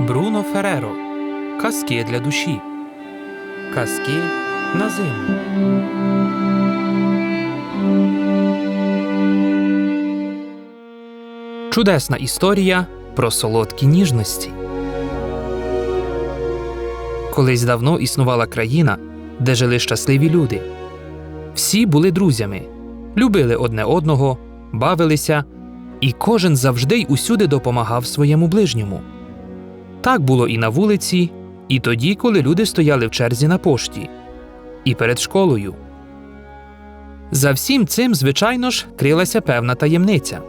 Бруно Фереро. Казки для душі. Казки на зиму. Чудесна історія про солодкі ніжності. Колись давно існувала країна, де жили щасливі люди. Всі були друзями, любили одне одного, бавилися, і кожен завжди й усюди допомагав своєму ближньому. Так було і на вулиці, і тоді, коли люди стояли в черзі на пошті, і перед школою. За всім цим, звичайно ж, крилася певна таємниця.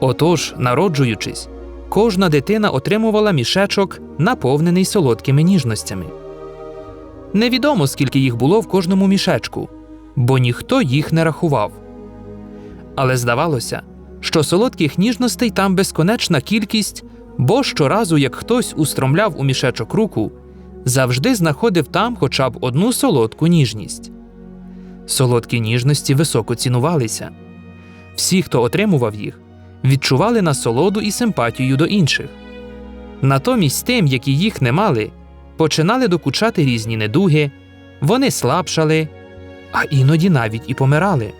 Отож, народжуючись, кожна дитина отримувала мішечок, наповнений солодкими ніжностями. Невідомо, скільки їх було в кожному мішечку, бо ніхто їх не рахував. Але здавалося, що солодких ніжностей там безконечна кількість, бо щоразу, як хтось устромляв у мішечок руку, завжди знаходив там хоча б одну солодку ніжність. Солодкі ніжності високо цінувалися. Всі, хто отримував їх, відчували насолоду і симпатію до інших. Натомість тим, які їх не мали, починали докучати різні недуги, вони слабшали, а іноді навіть і помирали.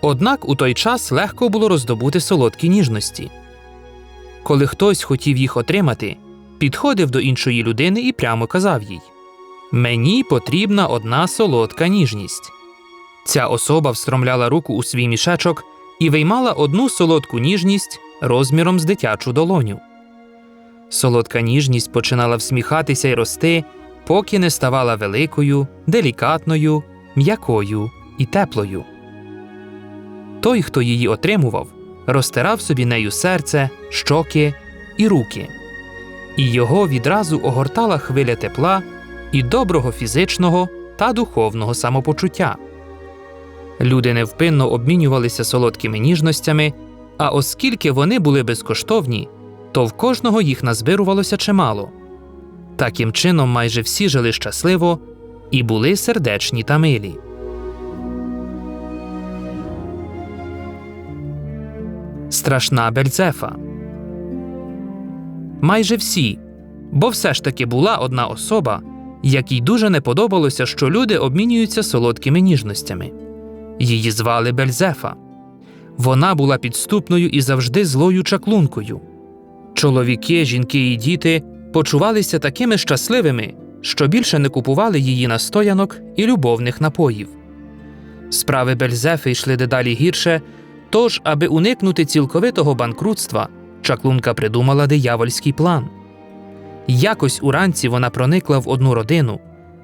Однак у той час легко було роздобути солодкі ніжності. Коли хтось хотів їх отримати, підходив до іншої людини і прямо казав їй Мені потрібна одна солодка ніжність. Ця особа встромляла руку у свій мішечок і виймала одну солодку ніжність розміром з дитячу долоню. Солодка ніжність починала всміхатися й рости, поки не ставала великою, делікатною, м'якою і теплою. Той, хто її отримував, розтирав собі нею серце, щоки і руки, і його відразу огортала хвиля тепла і доброго фізичного та духовного самопочуття. Люди невпинно обмінювалися солодкими ніжностями, а оскільки вони були безкоштовні, то в кожного їх назбирувалося чимало. Таким чином, майже всі жили щасливо і були сердечні та милі. Страшна Бельзефа. Майже всі, бо все ж таки була одна особа, якій дуже не подобалося, що люди обмінюються солодкими ніжностями. Її звали Бельзефа. Вона була підступною і завжди злою чаклункою. Чоловіки, жінки і діти почувалися такими щасливими, що більше не купували її настоянок і любовних напоїв. Справи Бельзефи йшли дедалі гірше, тож, аби уникнути цілковитого банкрутства, чаклунка придумала диявольський план. Якось уранці вона проникла в одну родину,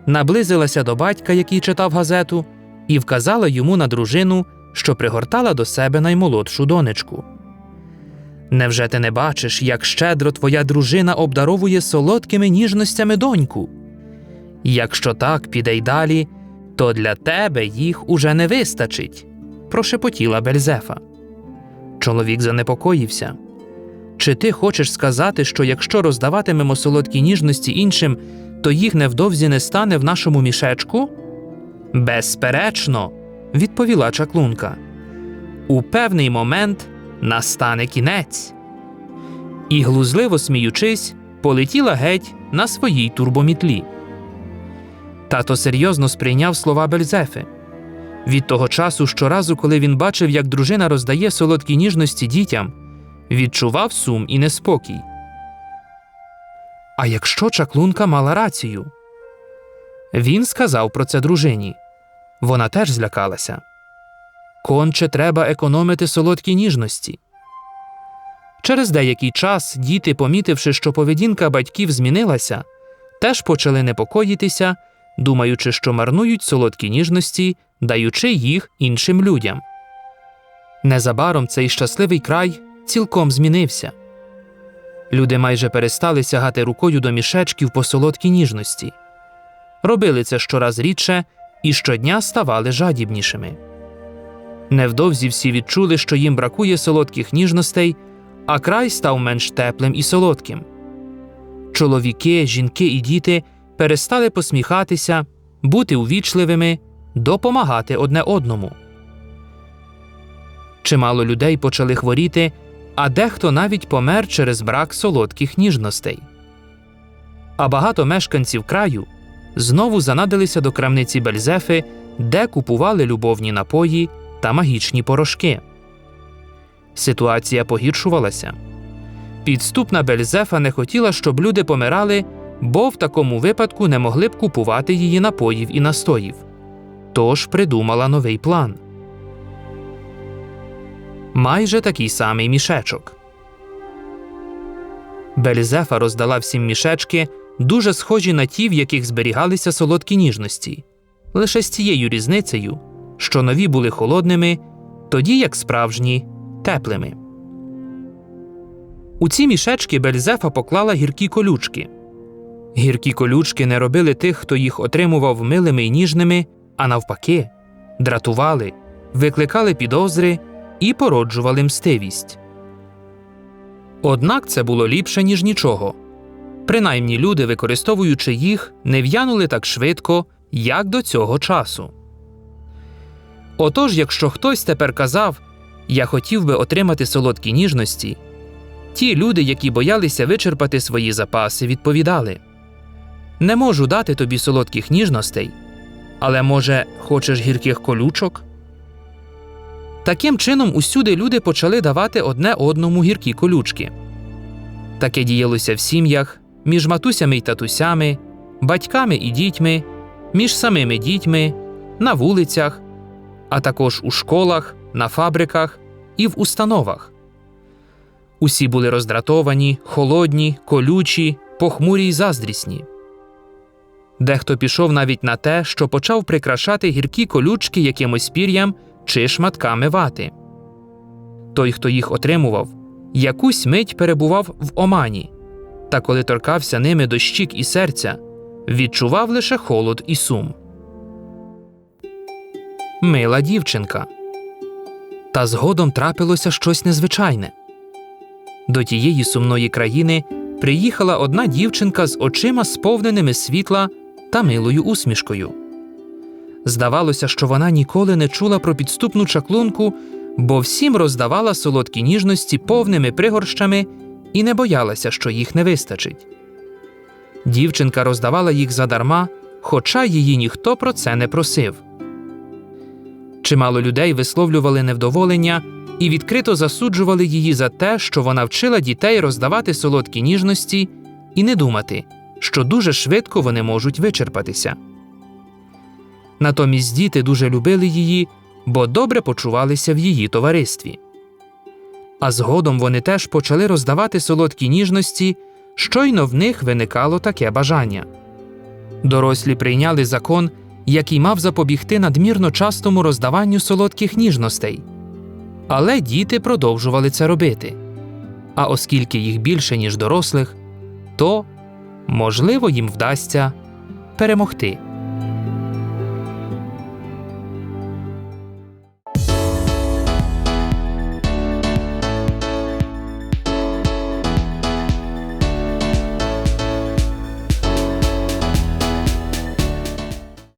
наблизилася до батька, який читав газету, і вказала йому на дружину, що пригортала до себе наймолодшу донечку. Невже ти не бачиш, як щедро твоя дружина обдаровує солодкими ніжностями доньку? Якщо так піде й далі, то для тебе їх уже не вистачить, прошепотіла Бельзефа. Чоловік занепокоївся. Чи ти хочеш сказати, що якщо роздаватимемо солодкі ніжності іншим, то їх невдовзі не стане в нашому мішечку? Безперечно, відповіла чаклунка. У певний момент настане кінець. І, глузливо сміючись, полетіла геть на своїй турбомітлі. Тато серйозно сприйняв слова Бельзефи. Від того часу, щоразу, коли він бачив, як дружина роздає солодкі ніжності дітям, відчував сум і неспокій. А якщо чаклунка мала рацію? Він сказав про це дружині. Вона теж злякалася. Конче треба економити солодкі ніжності. Через деякий час діти, помітивши, що поведінка батьків змінилася, теж почали непокоїтися, думаючи, що марнують солодкі ніжності, даючи їх іншим людям. Незабаром цей щасливий край цілком змінився. Люди майже перестали сягати рукою до мішечків по солодкій ніжності. Робили це щораз рідше і щодня ставали жадібнішими. Невдовзі всі відчули, що їм бракує солодких ніжностей, а край став менш теплим і солодким. Чоловіки, жінки і діти перестали посміхатися, бути увічливими, допомагати одне одному. Чимало людей почали хворіти, а дехто навіть помер через брак солодких ніжностей. А багато мешканців краю знову занадилися до крамниці Бельзефи, де купували любовні напої та магічні порошки. Ситуація погіршувалася. Підступна Бельзефа не хотіла, щоб люди помирали, бо в такому випадку не могли б купувати її напоїв і настоїв. Тож придумала новий план. Майже такий самий мішечок. Бельзефа роздала всім мішечки, дуже схожі на ті, в яких зберігалися солодкі ніжності, лише з цією різницею, що нові були холодними, тоді як справжні теплими. У ці мішечки Бельзефа поклала гіркі колючки. Гіркі колючки не робили тих, хто їх отримував милими й ніжними, а навпаки, дратували, викликали підозри і породжували мстивість. Однак це було ліпше, ніж нічого. Принаймні люди, використовуючи їх, не в'янули так швидко, як до цього часу. Отож, якщо хтось тепер казав Я хотів би отримати солодкі ніжності, ті люди, які боялися вичерпати свої запаси, відповідали Не можу дати тобі солодких ніжностей, але, може, хочеш гірких колючок? Таким чином, усюди люди почали давати одне одному гіркі колючки. Таке діялося в сім'ях, між матусями й татусями, батьками і дітьми, між самими дітьми, на вулицях, а також у школах, на фабриках і в установах. Усі були роздратовані, холодні, колючі, похмурі й заздрісні. Дехто пішов навіть на те, що почав прикрашати гіркі колючки якимось пір'ям чи шматками вати. Той, хто їх отримував, якусь мить перебував в омані, та коли торкався ними до щік і серця, відчував лише холод і сум. Мила дівчинка. Та згодом трапилося щось незвичайне. До тієї сумної країни приїхала одна дівчинка з очима, сповненими світла та милою усмішкою. Здавалося, що вона ніколи не чула про підступну чаклунку, бо всім роздавала солодкі ніжності повними пригорщами і не боялася, що їх не вистачить. Дівчинка роздавала їх задарма, хоча її ніхто про це не просив. Чимало людей висловлювали невдоволення і відкрито засуджували її за те, що вона вчила дітей роздавати солодкі ніжності і не думати, що дуже швидко вони можуть вичерпатися. Натомість діти дуже любили її, бо добре почувалися в її товаристві. А згодом вони теж почали роздавати солодкі ніжності, щойно в них виникало таке бажання. Дорослі прийняли закон, який мав запобігти надмірно частому роздаванню солодких ніжностей. Але діти продовжували це робити. А оскільки їх більше, ніж дорослих, то, можливо, їм вдасться перемогти.